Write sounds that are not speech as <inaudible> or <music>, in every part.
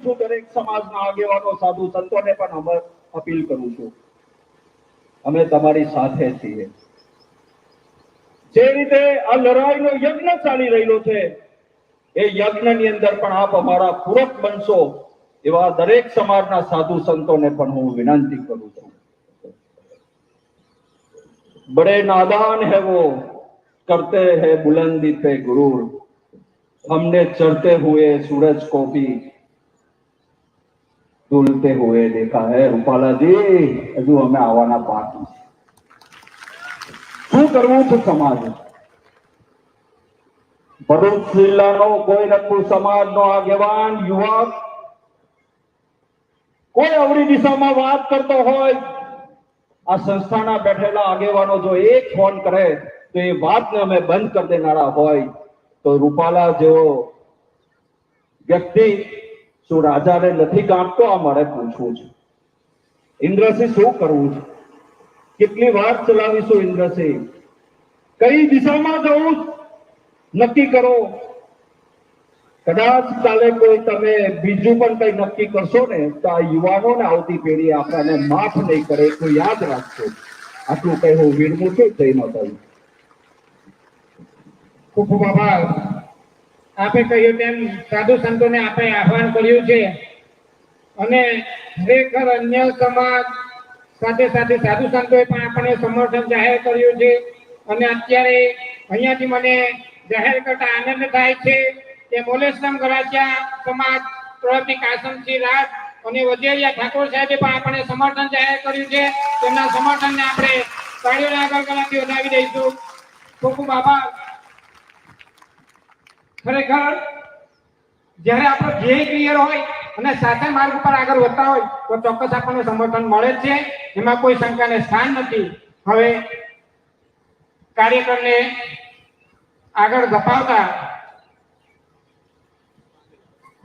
છું દરેક સમાજના આગેવાનો સાધુ સંતોને પણ અમે અપીલ કરું છું અમે તમારી સાથે છીએ જે રીતે આ લડાઈનો યજ્ઞ ચાલી રહેલો છે એ યજ્ઞની અંદર પણ આપ અમારા પૂરક બનશો એવા દરેક સમાજના સાધુ સંતોને પણ હું વિનંતી કરું છું बड़े नादान है वो करते हैं बुलंदी पे गुरूर हमने चढ़ते हुए सूरज को भी ડોલતે હોએ દેખા હે રૂપાલાજી હજુ અમે આવવાના બાકી શું કરવું છે સમાજ ભરૂચ જિલ્લાનો ગોઈરખપુર સમાજનો આગેવાન યુવક કોઈ અવળી દિશામાં વાત કરતો હોય, આ સંસ્થાના બેઠેલા આગેવાનો જો એક ફોન કરે, તો એ વાતને અમે બંધ કરી દેનારા હોય, તો રૂપાલા જેવો વ્યક્તિ શું રાજાને નથી કાપતો આ મારે પૂછવું છે. ઇન્દ્રસિંહ શું કરવું છે? કેટલી વાત ચલાવીશું ઇન્દ્રસિંહ? કઈ દિશામાં જવું નક્કી કરો. કદાચ કાલે કોઈ તમે બીજું પણ કઈ નક્કી કરશો ને, તો આ યુવાનોને આવતી પેઢી આપણને માફ નહીં કરે એટલું યાદ રાખશો આટલું કઈ હું વિરમું છું જય માતાજી ખૂબ ખૂબ આભાર. આપે કહ્યું તેમ સાધુ સંતોને આપણે આહવાન કર્યું છે. અને ખરેખર અન્ય સમાજ સાથે સાથે સાધુ સંતોએ પણ આપણને સમર્થન જાહેર કર્યું છે. અને અત્યારે અહીંયાથી મને જાહેર કરતા આનંદ થાય છે કે મોલેશ્રમ ગરાસિયા સમાજ તરફથી કાસમસિંહ રાજ અને વજેરિયા ઠાકોર સાહેબે પણ આપણને સમર્થન જાહેર કર્યું છે. તેમના સમર્થનને આપણે તાળીઓના આગળ કલાથી વધાવી દઈશું. ખૂબ ખૂબ આભાર. ખરેખર જ્યારે આપણો ધ્યેય ક્લિયર હોય અને સાથે માર્ગ ઉપર આગળ વધતા હોય, તો ચોક્કસ આપણને સમર્થન મળે છે. એમાં કોઈ શંકાને સ્થાન નથી. હવે કાર્યકરને આગળ ધપાવતા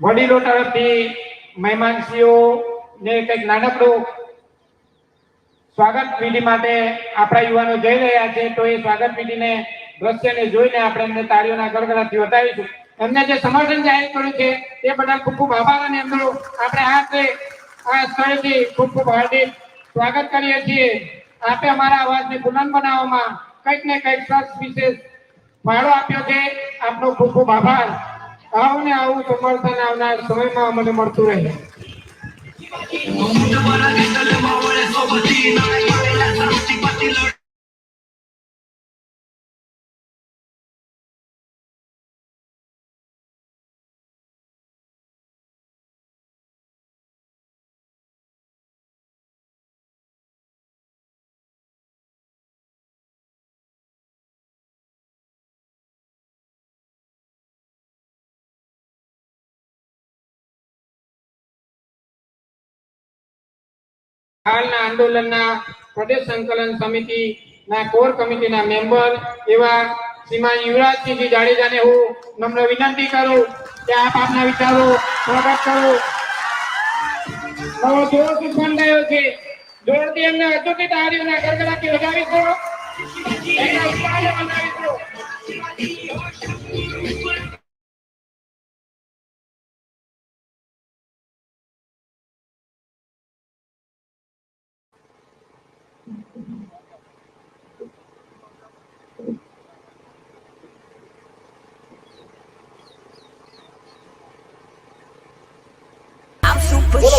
વડીલો તરફથી મહેમાનશ્રીઓ ને કંઈક નાનકડું સ્વાગત વિધિ માટે આપણા યુવાનો જઈ રહ્યા છે, તો એ સ્વાગત વિધિને દ્રશ્યને જોઈને આપણે એમને તાળીઓના ગડગડાથી વધાવીશું. એમને જે સમર્થન જાહેર કર્યું છે તે બદલ ખૂબ ખૂબ આભાર અને એમનું આપણે હાથે આ સ્થળેથી ખૂબ ખૂબ હાર્દિક સ્વાગત કરીએ છીએ. આપે અમારા અવાજને બુલંદ બનાવવામાં કંઈક ને કંઈક સરસ વિશેષ ફાળો આપ્યો છે. આપનો ખૂબ ખૂબ આભાર. આવું ને આવું સમર્થન આવનાર સમયમાં અમને મળતું રહે. હાલના આંદોલનના પ્રદેશ સંકલન સમિતિના કોર કમિટીના મેમ્બર એવા શ્રીમાન યુવરાજસિંહજી જાડેજાને હું નમ્ર વિનંતી કરું કે આપ આપના વિચારો પ્રગટ કરો. નવો જોશ ઉત્પન્ન થયો છે. જોરથી એમને અચૂકી તાળીઓના ગડગડાટી દો. એના ઉત્સાહને વધાવીશું I'm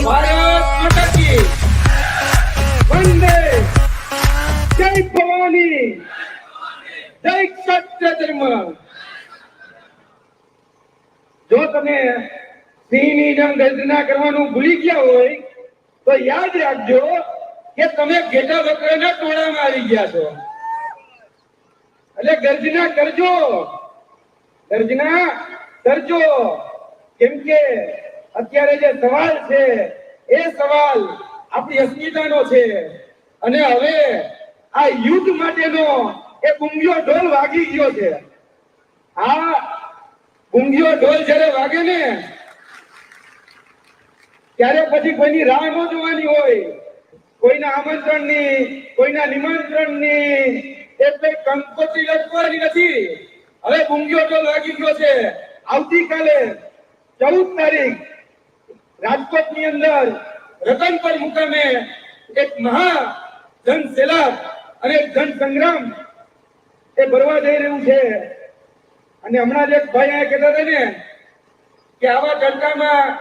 જો તમે સિંહની જેમ ગર્જના કરવાનું ભૂલી ગયા હોય તો યાદ રાખજો કે તમે ઘેટા બકરાના ટોળામાં આવી ગયા છો એટલે ગર્જના કરજો. ગર્જના કરજો. કેમ કે અત્યારે જે સવાલ છે, એ સવાલ આપણી અસ્મિતાનો છે. અને હવે આ યુદ્ધ માટેનો એ ગુંગિયો ઢોલ વાગી ગયો છે. આ ગુંગિયો ઢોલ જ્યારે વાગે ને, ત્યારે પછી કોઈની રાહ ન જોવાની હોય. કોઈના આમંત્રણની, કોઈના નિમંત્રણની એટલે કંકોત્રી લટકવાની નથી. હવે ગુંગિયો ઢોલ વાગી ગયો છે. આવતીકાલે ચૌદ તારીખ રાજકોટની અંદર રતનપર મુકામે એક મહા ધન સેલાબ અને ધન સંગ્રામ એ ભરવા જઈ રહ્યું છે. અને હમણાં જ એક ભાઈ અહીંયા કહેતા હતા ને કે આવા તડકામાં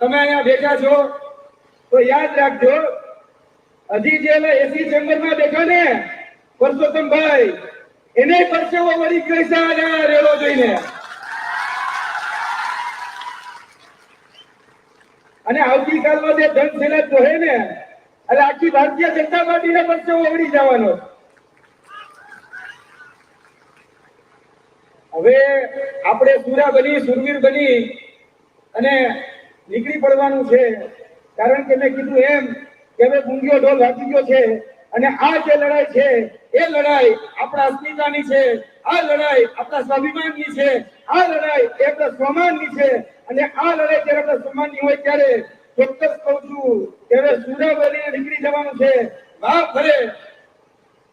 તમે અહીંયા બેઠા છો, તો યાદ રાખજો, હજી જે એસી ચેમ્બરમાં બેઠા ને પરસોત્તમભાઈ, એને પરસેવો વળી કઈ રેલો જોઈને. અને આવતીકાલનો જે ધન સેના જોહે ને, એટલે આખી ભારતીય જનતા પાર્ટીને પરચો ઓગળી જવાનો. હવે આપણે સુરા બની, સુરવીર બની અને નીકળી પડવાનું છે. કારણ કે મેં કીધું એમ કે હવે ગુંગ્યો ઢોલ વાગી ગયો છે અને આ જે લડાઈ છે, એ લડાઈ આપણા અસ્મિતાની છે, આ લડાઈ આપણા સ્વાભિમાનની છે, આ લડાઈ એ આપણા સ્વમાનની છે. અને આ લડાઈ જ્યારે આપણે સમાનની હોય ત્યારે ચોક્કસ કહું છું કે હવે બની નીકળી જવાનું છે. વાહ ભરે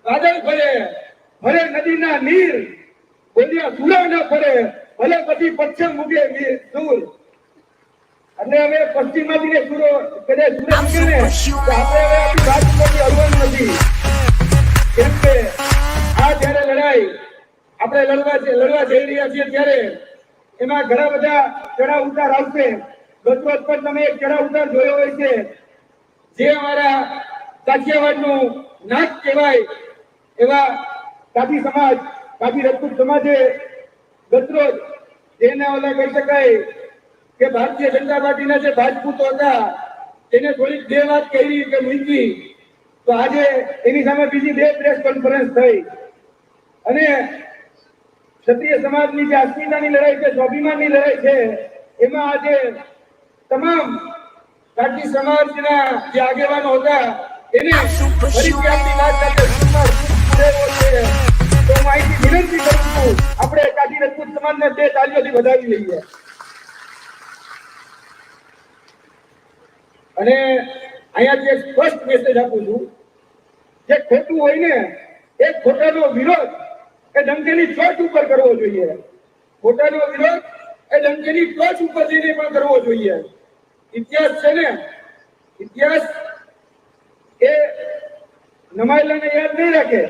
વાદળ ભરે ભરે નદીના નીર બોલ્યા સુરા ન ફરે ભલે પછી પશ્ચિમ મુગે સુર દૂર એટલે હવે પશ્ચિમમાંથી ને સુરો કદે સુરત મૂકે ને તો આપણે હવે આપણી વાત હલવાનું નથી. કેમ કે આ જ્યારે લડાઈ આપણે લડવા લડવા જઈ રહ્યા છીએ ત્યારે એમાં ઘણા બધા ચડાવ ઉતાર આવશે. ગતરોજ પણ તમે એક ચડાવ ઉતાર જોયો હોય છે. જે અમારા કાઠિયાવાડનું નાક કહેવાય એવા કાઠી સમાજ કાઠી રજપૂત સમાજે ગતરોજ જેને ઓલા કહી શકાય કે ભારતીય જનતા પાર્ટીના જે રાજપૂતો હતા તેને થોડીક બે વાત કહી કે મૂકી તો આજે એની સામે બીજી બે પ્રેસ કોન્ફરન્સ થઈ. અને ક્ષત્રિય સમાજની જે અસ્મિતાની લડાઈ છે, સ્વાભિમાનની લડાઈ છે, એમાં આજે તમામ કાઠી સમાજના જે આગેવાનો હતા, એને તો અહીંથી વિનંતી કરું છું, આપણે કાઠી રજપૂત સમાજને બે તાલીઓથી વધાવી લઈએ. અને અહીંયા જે સ્પષ્ટ મેસેજ આપું છું, જે ખોટું હોય ને, એ ખોટાનો વિરોધ એ ડંકેની ટોચ ઉપર કરવો જોઈએ. ખોટાનો વિરોધ એ ડંકેની ટોચ ઉપર જઈને પણ કરવો જોઈએ. ઇતિહાસ છે ને, ઇતિહાસ એ નમાયેલાને યાદ નહીં રાખે.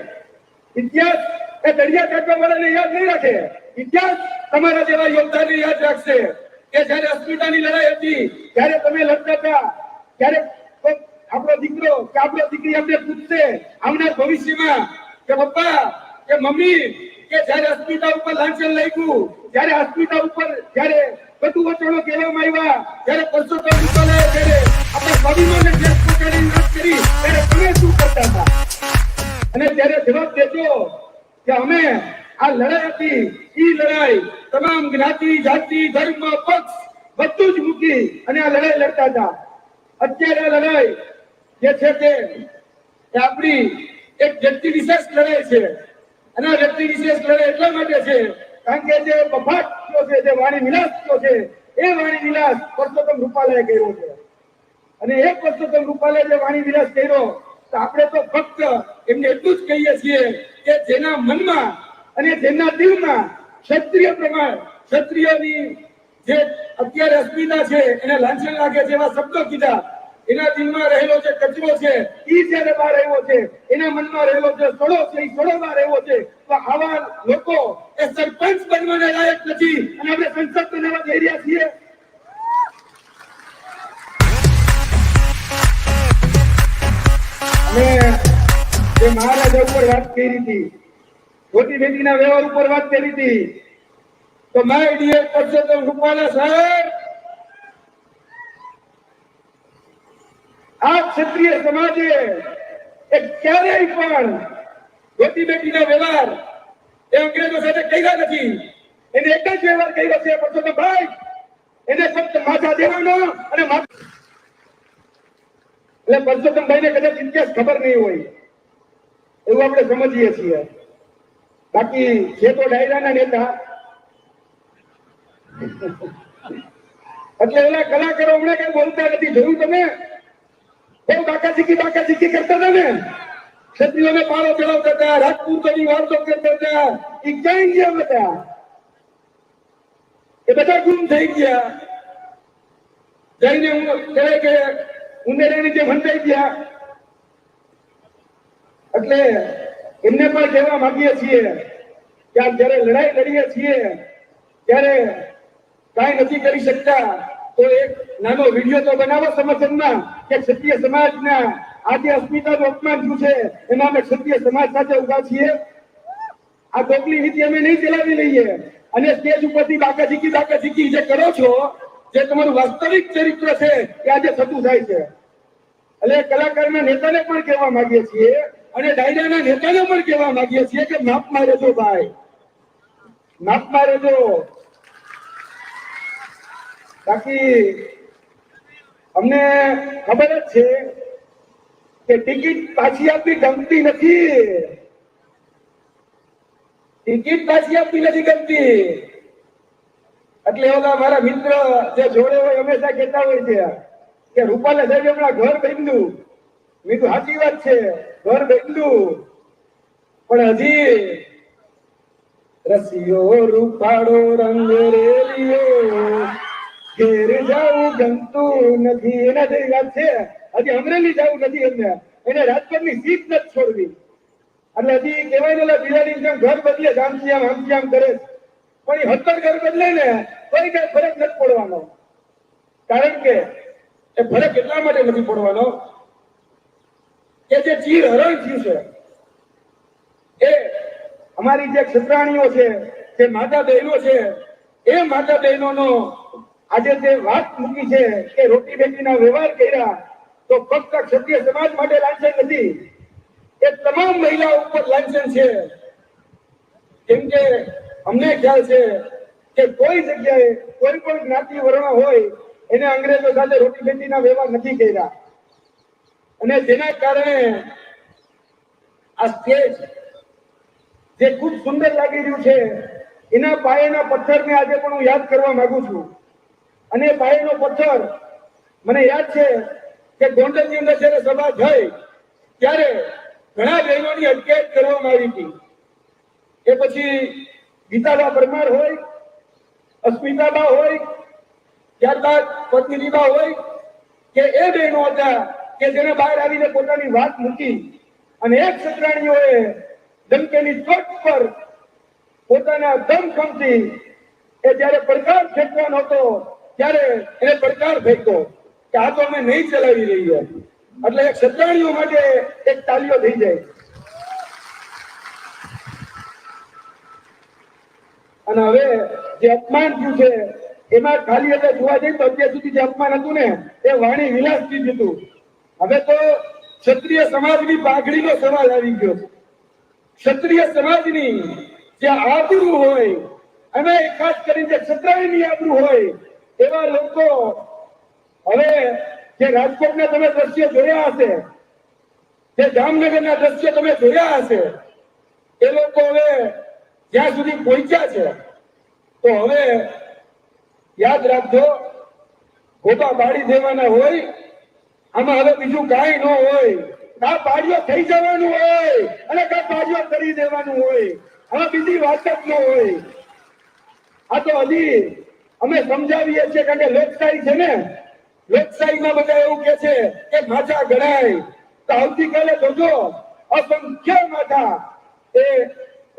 ઇતિહાસ એ દરિયા કાઢવા વાળાને યાદ નહીં રાખે. ઇતિહાસ તમારા જેવા યોદ્ધાને યાદ રાખશે. કે જ્યારે અસ્મિતાની લડાઈ હતી, ત્યારે તમે લડતા હતા. ત્યારે આપણો દીકરો કે આપણો દીકરી અમને પૂછશે, આવનાર ભવિષ્યમાં કે પપ્પા કે મમ્મી, કે જ્યારે અસ્મિતા ઉપર લાંછન લાગ્યું, જ્યારે અસ્મિતા ઉપર, જ્યારે બધું વચનો કહેવામાં આવ્યા, જ્યારે પરસોત્તમ રૂપાલાએ આપણા સ્વાભિમાનને ઠેસ પહોંચાડીને વાત કરી, ત્યારે તમે શું કરતા હતા? અને ત્યારે જવાબ દેજો કે અમે આ લડાઈ હતી, ઈ લડાઈ તમામ જ્ઞાતિ, જાતિ, ધર્મ, પક્ષ બધું જ મૂકી અને આ લડાઈ લડતા હતા. અત્યારે આ લડાઈ જે છે તે આપણી એક વ્યક્તિ વિશેષ લડાઈ છે. અને વ્યક્તિ વિશેષ લડે એટલા માટે છે, કારણ કે જે બફાટ થયો છે, જે વાણી વિલાસ થયો છે, એ વાણી વિલાસ પરસોત્તમ રૂપાલાએ કર્યો છે. અને એ પરસોત્તમ રૂપાલાએ જે વાણી વિલાસ કર્યો, તો આપણે તો ફક્ત એમને એટલું જ કહીએ છીએ કે જેના મનમાં અને જેના દિલમાં ક્ષત્રિય પ્રમાણ, ક્ષત્રિયની જે અત્યારે અસ્મિતા છે, એને લાંછન લાગે છે એવા શબ્દો કીધા. એના દિલમાં રહેલો જે કચરો છે, ઈ જ્યારે બહાર આવ્યો છે, એના મનમાં રહેલો જે સડો છે, ઈ સડો બહાર આવ્યો છે, તો આવા લોકો એ સરપંચ બનવાના લાયક નથી અને આપણે સંસદ બનાવવા જઈ રહ્યા છીએ. જે મહારાજા ઉપર વાત કરી હતી, મોટી બેટીના વ્યવહાર ઉપર વાત કરી હતી, તો માય ડિયર પરસોત્તમ રૂપાલા સાહેબ આ ક્ષત્રિય સમાજે એ ક્યારેય પણ મોટી બેટીના વ્યવહાર એ અંગ્રેજો સાથે કર્યા નથી. એને એક જ વ્યવહાર કર્યો છે પરસોત્તમભાઈ એને ફક્ત માથા દેવાનો અને એટલે પરસોત્તમભાઈ ને કદાચ ઇતિહાસ ખબર નહીં હોય. એવું આપણે સમજીએ છીએ. બાકી જે તો ડાયરાના નેતા. <laughs> એટલે એના કલાકારો હમણાં કઈ બોલતા નથી. જોયું તમે? બહુ બાકાજીકી બાકાજીકી કરતા હતા ને ક્ષત્રિયોને પાળો ચડાવતા હતા રાજપૂતોની વાતો કરતા હતા. એ ક્યાંય ગયા બધા એ બધા ગુમ થઈ ગયા. જઈને હું કહેવાય કે ઉંદરની જે મંડાઈ ગયા. એટલે એમને પણ કહેવા માંગીએ છીએ કે જ્યારે લડાઈ લડીએ છીએ, ત્યારે કાંઈ નથી કરી શકતા. તો એક નાનો વીડિયો તો બનાવો સમર્થનમાં કે ક્ષત્રિય સમાજના આજે અસ્મિતાનું અપમાન થયું છે. એમાં અમે ક્ષત્રિય સમાજ સાથે ઊભા છીએ. આ ગોકલી નીતિ અમે નહીં ચલાવી લઈએ. અને સ્ટેજ ઉપરથી બાકા ઝીકી બાકા ઝીકી જે કરો છો, જે તમારું વાસ્તવિક ચરિત્ર છે, એ આજે થતું થાય છે. એટલે કલાકારના નેતાને પણ કહેવા માંગીએ છીએ અને ડાયરાના નેતાને પણ કહેવા માંગીએ છીએ કે માપ મારે જો ભાઈ. માપ મારે રહેજો બાકી અમને ખબર જ છે કે ટિકિટ પાછી આપવી ગમતી નથી. ટિકિટ પાછી આપવી નથી ગમતી. એટલે ઓલા મારા મિત્ર જે જોડે હોય, હંમેશા કહેતા હોય છે કે રૂપાલે સાહેબ હમણાં ઘર બાંધ્યું મેં સાચી વાત છે, ઘર બાંધ્યું પણ હજી રસિયો રૂપાળો રંગ રેલિયો કારણ કે એ ફરક એટલા માટે નથી પડવાનો કે જે ચીર હરણ થયું છે, એ અમારી જે ક્ષત્રાણીઓ છે, જે માતા બહેનો છે, એ માતા બહેનોનો આજે તે વાત મૂકી છે કે રોટી બેટીના વ્યવહાર કર્યા તો ફક્ત ક્ષત્રિય સમાજ માટે લાંછન નથી, એ તમામ મહિલાઓ ઉપર લાંછન છે. કેમ કે અમને ખ્યાલ છે કે કોઈ જગ્યાએ કોઈ પણ જ્ઞાતિ વર્ણ હોય, એને અંગ્રેજો સાથે રોટી બેટીના વ્યવહાર નથી કર્યા. અને જેના કારણે આ સ્ટેજ જે ખૂબ સુંદર લાગી રહ્યું છે, એના પાયાના પથ્થરને આજે પણ હું યાદ કરવા માંગુ છું. અને એ પાયાનો પથ્થર, મને યાદ છે કે ગોંડલની અંદર જ્યારે સભા થઈ, ત્યારે ઘણા બહેનોની અટકેટ કરવામાં આવી હતી. એ પછી ગીતાબા પરમાર હોય, અસ્મિતાબા હોય, ત્યારબાદ પત્નીબા હોય, કે એ બહેનો હતા કે જેને બહાર આવીને પોતાની વાત મૂકી અને એક સત્રાણીઓએ ધમકેની ચોટ પર પોતાના દમખમથી એ જ્યારે પડકાર ફેંકવાનો હતો ત્યારે એને પડકાર ફેંક્યો કે આ તો અમે નહીં ચલાવી રહ્યા એટલે એક સત્રાણીઓ માટે એક તાલીઓ થઈ જાય. અને હવે જે અપમાન થયું છે, એમાં ખાલી એટલે જોવા જઈએ તો અત્યાર સુધી જે અપમાન હતું ને, એ વાણી વિલાસથી જ હતું. હવે તો ક્ષત્રિય સમાજની પાઘડીનો સવાલ આવી ગયો. ક્ષત્રિય સમાજની જે આબરૂ હોય અને ખાસ કરીને જે ક્ષત્રાયની આબરૂ હોય એવા લોકો હવે જે રાજકોટના તમે દ્રશ્ય જોયા હશે, જે જામનગરના દ્રશ્ય તમે જોયા હશે, એ લોકો હવે જ્યાં સુધી પહોંચ્યા છે, તો હવે યાદ રાખજો ગોટા પાડી દેવાના હોય, આમાં હવે બીજું કાંઈ ન હોય. કા પાડીઓ થઈ જવાનું હોય અને કા પાડ્યો કરી દેવાનું હોય. આમાં બીજી વાત જ ન હોય. આ તો હજી અમે સમજાવીએ છીએ કારણ કે લોકશાહી છે ને, લોકશાહીમાં બધા એવું કે છે કે માથા ગણાય. તો આવતીકાલે જોજો, અસંખ્ય માથા એ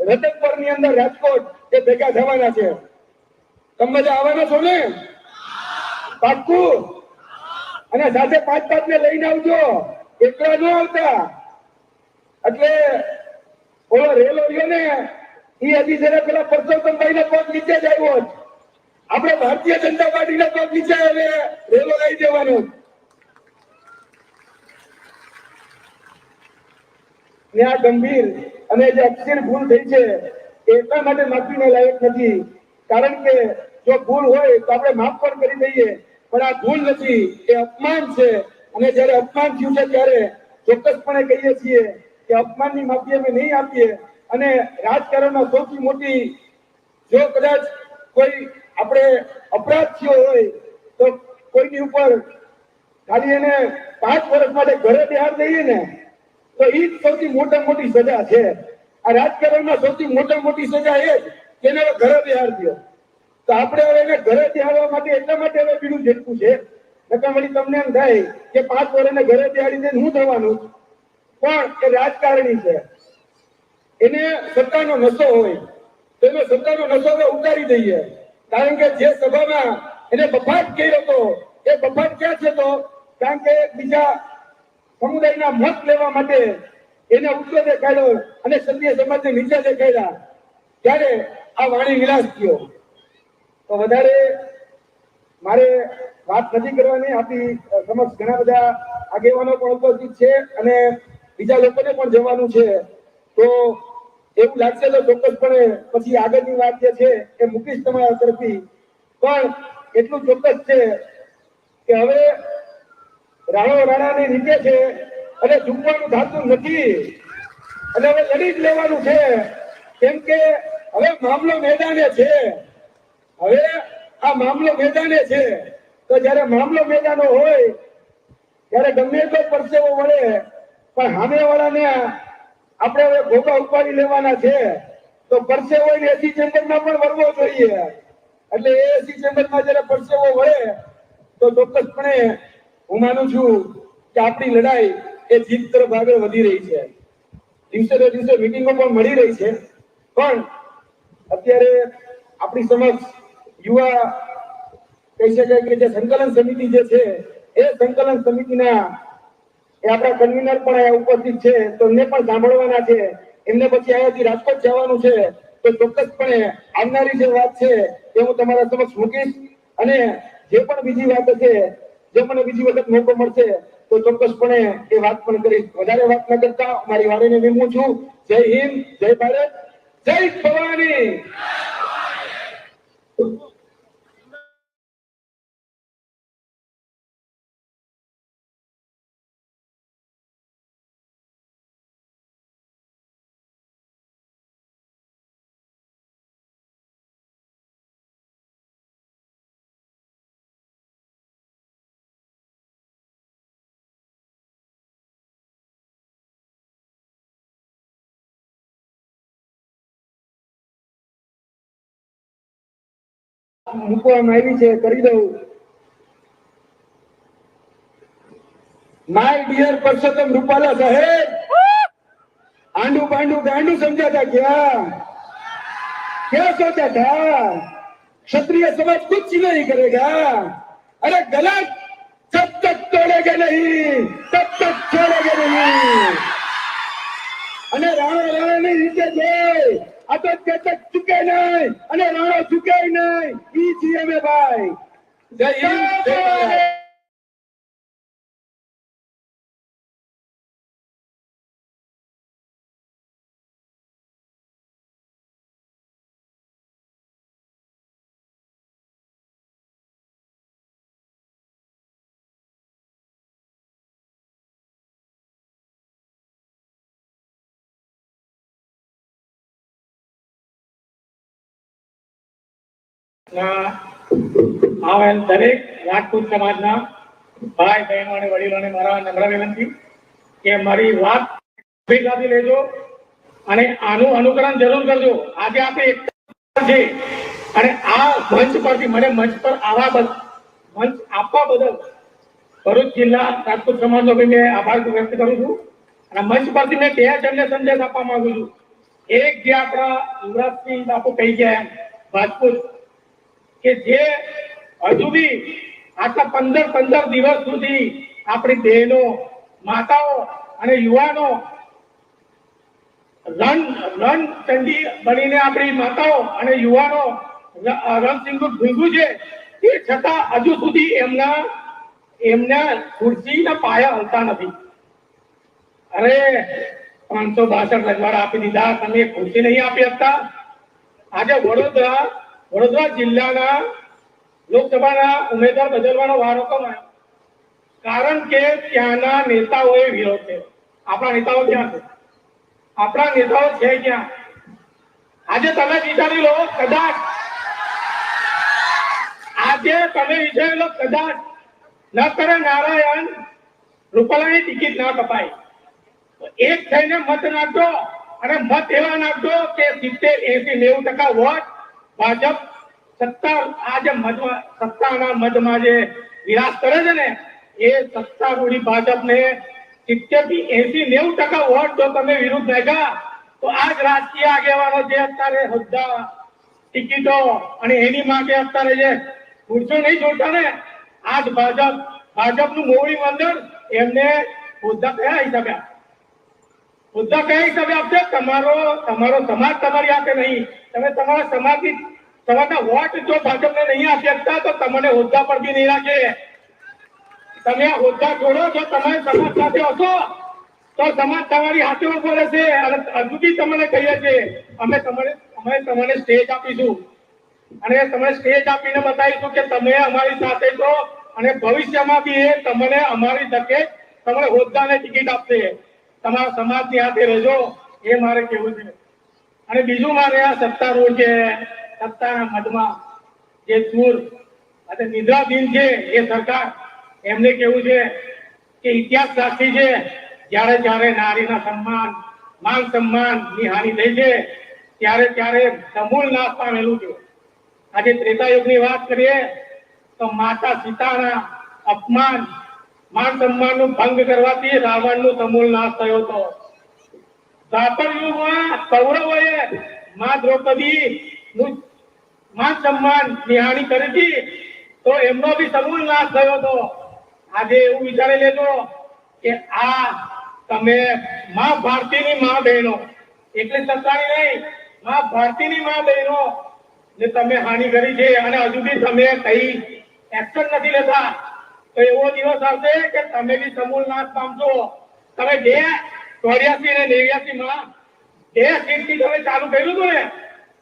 રતનપરની અંદર રાજકોટ એ ભેગા થવાના છે. તમે બધા આવવાના છો ને? પાક્કું? અને સાથે પાંચ પાંચ ને લઈને આવજો. એકલા ન આવતા. એટલે ઓલો રેલો રહ્યો ને એ હજી જરા પેલા પરસોત્તમભાઈ ના પગ નીચે જ આવ્યો. આપણે ભારતીય જનતા પાર્ટી ના પગ નીચે હવે રેલો લઈ દેવાનો. ને ગંભીર અને જે અક્ષર ભૂલ થઈ છે એટલા માટે માફીને લાયક નથી. કારણ કે જો ભૂલ હોય, તો આપણે માફ પણ કરી દઈએ. પણ આ ભૂલ નથી, એ અપમાન છે. અને જ્યારે અપમાન થયું છે, ત્યારે ચોક્કસપણે કહીએ છીએ કે અપમાનની માફી અમે નહીં આપીએ. અને રાજકારણમાં સૌથી મોટી, જો કદાચ કોઈ આપણે અપરાધ થયો હોય તો કોઈની ઉપર ખાલી એને પાંચ વર્ષ માટે ઘરે બિહાર દઈએ ને, તો એ જ સૌથી મોટા મોટી સજા છે. આ રાજકારણમાં સૌથી મોટા મોટી સજા એ એને ઘરે બિહાર દો તો આપણે હવે એને ઘરે બિહારવા માટે એટલા માટે હવે બીડું ઝટકું છે. નકા વળી તમને એમ થાય કે પાંચ વર્ષને ઘરે બિહાડી દે શું થવાનું? પણ એ રાજકારણી છે. એને સત્તાનો નશો હોય, તો એનો સત્તાનો નશો ઉતારી દઈએ. કારણ કે જે સભામાં એને બફાટ કર્યો હતો, એ બફાટ ક્યાં છે તો? કારણ કે બીજા સમુદાયના મત લેવા માટે એને ઊંચો દેખાડ્યો અને ક્ષત્રિય સમાજને નીચે દેખાડ્યા. ત્યારે આ વાણી વિલાસ થયો. તો વધારે મારે વાત નથી કરવાની આપણી સમક્ષ ઘણા બધા આગેવાનો પણ ઉપસ્થિત છે અને બીજા લોકોને પણ જવાનું છે. તો એવું લાગશે તો ચોક્કસપણે પછી આગળની વાત જે છે એ મૂકીશ તમારા તરફથી. પણ એટલું ચોક્કસ છે કે હવે રાણો રાણાની નીચે છે અને ઝૂકવાનું થતું નથી. અને હવે લડી જ લેવાનું છે. કેમ કે હવે મામલો મેદાને છે. હવે આ મામલો મેદાને છે. તો જ્યારે મામલો મેદાનો હોય, ત્યારે ગમે તો પરસેવો વળે. પણ સામે વાળાને આપણે હવે ભોગા ઉપાડી લેવાના છે. તો પરસેવો એસી ચેમ્બરમાં પણ વળવો જોઈએ. એટલે એ એસી ચેમ્બરમાં જયારે પરસેવો વળે, તો ચોક્કસપણે હું માનું છું કે આપણી લડાઈ એ જીત તરફ આગળ વધી રહી છે. દિવસે દિવસે મિટિંગો પણ મળી રહી છે. પણ અત્યારે આપણી સમક્ષ યુવા કહી શકાય કે જે સંકલન સમિતિ જે છે, એ સંકલન સમિતિના આપણા કન્વીનર પણ અહીંયા ઉપસ્થિત છે, તો એમને પણ સાંભળવાના છે. એમને પછી અહીંયાથી રાજકોટ જવાનું છે, તો ચોક્કસપણે આવનારી જે વાત છે, એ હું તમારા સમક્ષ મૂકીશ. અને જે પણ બીજી વાત હશે, જે મને બીજી વખત મોકો મળશે, તો ચોક્કસપણે એ વાત પણ કરીશ. વધારે વાત ન કરતા, મારી વાણીને વિમું છું. જય હિન્દ, જય ભારત, જય ભવાની. મૂકવામાં આવી છે કરી દઉં માય ડિયર પરસોત્તમ રૂપાલા સાહેબ आंडू पांडू गांडू समझा था क्या क्या सोचा था क्षत्रिय समाज कुछ नहीं करेगा अरे गलत जब तक तोड़ेगे नहीं तब तक छोड़ेगे नहीं અને રાણો રાણાની રીતે જોઈ તો ચેતક ચૂકે નહીં અને રાણો ચૂકે નહીં ઈ છીએ ભાઈ જય હિન્દ. આવેલ દરેક રાજપૂત સમાજના ભાઈ બહેનો અને વડીલોને મારા નમ્ર વિનંતી કે મારી વાત ગંભીરતાથી લેજો અને આનું અનુકરણ જરૂર કરજો. આજે આપણે એક છે અને આ મંચ પરથી મને મંચ પર આવા મંચ આપવા બદલ ભરૂચ જિલ્લા રાજપૂત સમાજનો બી મેં આભાર વ્યક્ત કરું છું. અને મંચ પરથી મેં બે જણને સંદેશ આપવા માંગુ છું. એક જે આપણા યુવરાજસિંહ બાપુ કહી ગયા રાજપૂત કે જે હજુ બી આટલા પંદર પંદર દિવસ સુધી આપણી બહેનો, માતાઓ અને યુવાનો રણ રણ ચંડી બનીને આપણી માતાઓ અને યુવાનો ર- રણસિંગુ છે તે છતાં હજુ સુધી એમના એમના ખુરશીના પાયા હલતા નથી. અરે, પાંચસો બાસઠ રજવાડા આપી દીધા, તમે ખુરશી નહીં આપી શકતા આજે વડોદરા વડોદરા જિલ્લાના લોકસભાના ઉમેદવાર બદલવાનો વારો આવ્યો? કારણ કે ત્યાંના નેતાઓએ વિરોધ કર્યો. આપણા નેતાઓ ક્યાં છે? આપણા નેતાઓ છે ક્યાં? આજે તમે વિચારી લો, કદાચ આજે તમે વિચારી લો, કદાચ ન કરે નારાયણ, રૂપાલાની ટિકિટ ના કપાય. એક થઈને મત નાખજો અને મત એવા નાખજો કે સિત્તેર, એસી, નેવું ટકા વોટ ભાજપ સત્તા આ જે સત્તાના મધમાં જે વિરાસ કરે છે ને, એ સત્તારૂઢી ભાજપને સિત્તેરથી એસી નેવું ટકા વોટ જો તમે વિરુદ્ધ નાખ્યા તો આ જ રાજકીય આગેવાનો જે અત્યારે હોદ્દા, ટિકિટો અને એની માટે અત્યારે જે ખુરશો નહીં જોતા ને આ જ ભાજપ, ભાજપનું મોવડી મંડળ એમને હોદ્દા કયા હિસાબે? હોદ્દા કયા હિસાબે આપશે તમારો તમારો સમાજ તમારી આપે નહીં તમે તમારા સમાજની તમારા વોટ જો ભાજપને નહીં આપી શકતા, તો તમને હોદ્દા પર બી નહીં રાખે. તમે આ હોદ્દા છોડો જો તમે સમાજ સાથે હશો, તો સમાજ તમારી હાથે ઊભો રહેશે. અને હજુ બી તમને કહીએ છીએ, અમે તમને અમે તમને સ્ટેજ આપીશું. અને તમે સ્ટેજ આપીને બતાવીશું કે તમે અમારી સાથે છો, અને ભવિષ્યમાં બી એ તમને અમારી તકે તમને હોદ્દાને ટિકિટ આપશે. તમારા સમાજની હાથે રહેજો. એ મારે કહેવું છે. અને બીજું મારે આ સત્તારૂઢ છે, સત્તાના મદમાં જે ચૂર અને નિદ્રાધીન છે, એ સરકાર એમને કેવું છે કે ઇતિહાસ સાક્ષી છે, જ્યારે જ્યારે નારીના સન્માન, માન સન્માનની હાનિ થઈ છે, ત્યારે ત્યારે સમૂળ નાશ પામેલું છે. આજે ત્રેતા યુગની વાત કરીએ, તો માતા સીતાના અપમાન, માન સન્માનનું ભંગ કરવાથી રાવણનું સમૂળ નાશ થયો હતો. દ્વાપર યુગમાં કૌરવોએ માં દ્રૌપદી નું માન સન્માન નિહાળી કરી હતી. તો એમનો બી સમૂળ નાશ થયો હતો. આજે એવું વિચારી લેજો કે આ તમે મા ભારતીની મા બહેનો, એટલે સત્તાની નહીં, મા ભારતીની મા બહેનો ને તમે હાનિ કરી છે અને હજુ બી તમે કઈ એક્શન નથી લેતા. તો એવો દિવસ આવશે કે તમે બી સમૂળ નાશ પામશો. તમે બે ચોર્યાસી ને નેવ્યાસી માં બે સીટ તમે ચાલુ કર્યું હતું ને,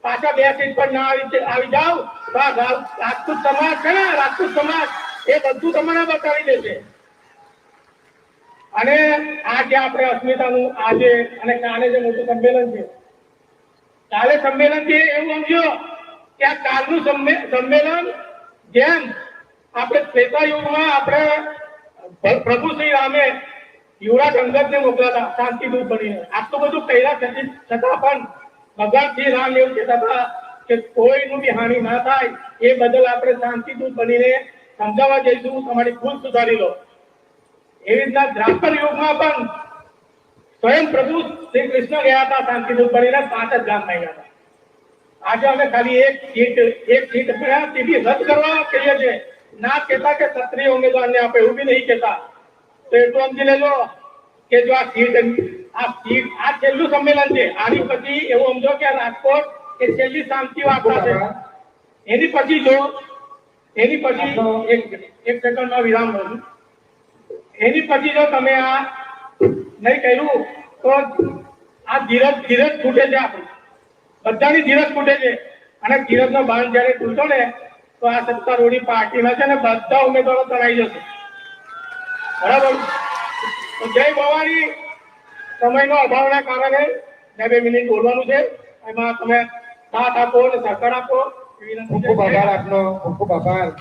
પાછા બે સીટ પર ના આવી આવી આ રાજપૂત સમાજ છે ને, રાજપૂત સમાજ. એ બધું તમને બતાવી દેશે. અને આજે આપણે અસ્મિતાનું આજે અને કાલે જે મોટું સંમેલન છે, કાલે સંમેલન છે, એવું સમજો કે આ કાલનું સંમે- સંમેલન જેમ આપણે શ્વેતા યુગમાં આપણે પ્રભુ શ્રી રામે યુવરાજ અંગદને મોકલ્યા હતા શાંતિદૂત બનીને. આટલું બધું પહેલા થતી છતાં પણ ભગવાન શ્રી રામ એવું કહેતા હતા કે કોઈનું બી હાનિ ના થાય, એ બદલ આપણે શાંતિદૂત બનીને સમજાવવા જઈશું. તમારી ભૂલ સુધારી લો. એવી રીતના દ્રાપર યુગમાં પણ સ્વયં પ્રભુ શ્રી કૃષ્ણ ગયા હતા શાંતિદૂત બનીને પાંચ જ ગામ ગયા હતા. આજે અમે ખાલી એક સીટ એક સીટ તે બી રદ કરવા કહીએ છીએ ના કહેતા કે ક્ષત્રિય ઉમેદવારને આપણે એવું બી નહીં કહેતા. તો એટલું સમજી લેજો કે જો આ સીટ આ સીટ આ છેલ્લું સંમેલન છે. આની પછી એવું સમજો કે રાજકોટ એ છેલ્લી શાંતિ વાર્તા છે. એની પછી જો એની પછી એક એક સેકન્ડનો વિરામ લઉં એની પછી જો તમે આ નહીં કર્યું તો આ ધીરજ ધીરજ છૂટે છે આપણું. બધાની ધીરજ ખૂટે છે. અને ધીરજનો બાંધ જ્યારે તૂટો ને તો આ સત્તારૂઢી પાર્ટીના છે ને બધા ઉમેદવારો તણાઈ જશે. બરાબર? જય ભવાની. સમયનો અભાવના કારણે બે બે મિનિટ બોલવાનું છે. એમાં તમે સાથ આપો અને સહકાર આપો. ખૂબ ખૂબ આભાર આપનો. ખૂબ ખૂબ આભાર.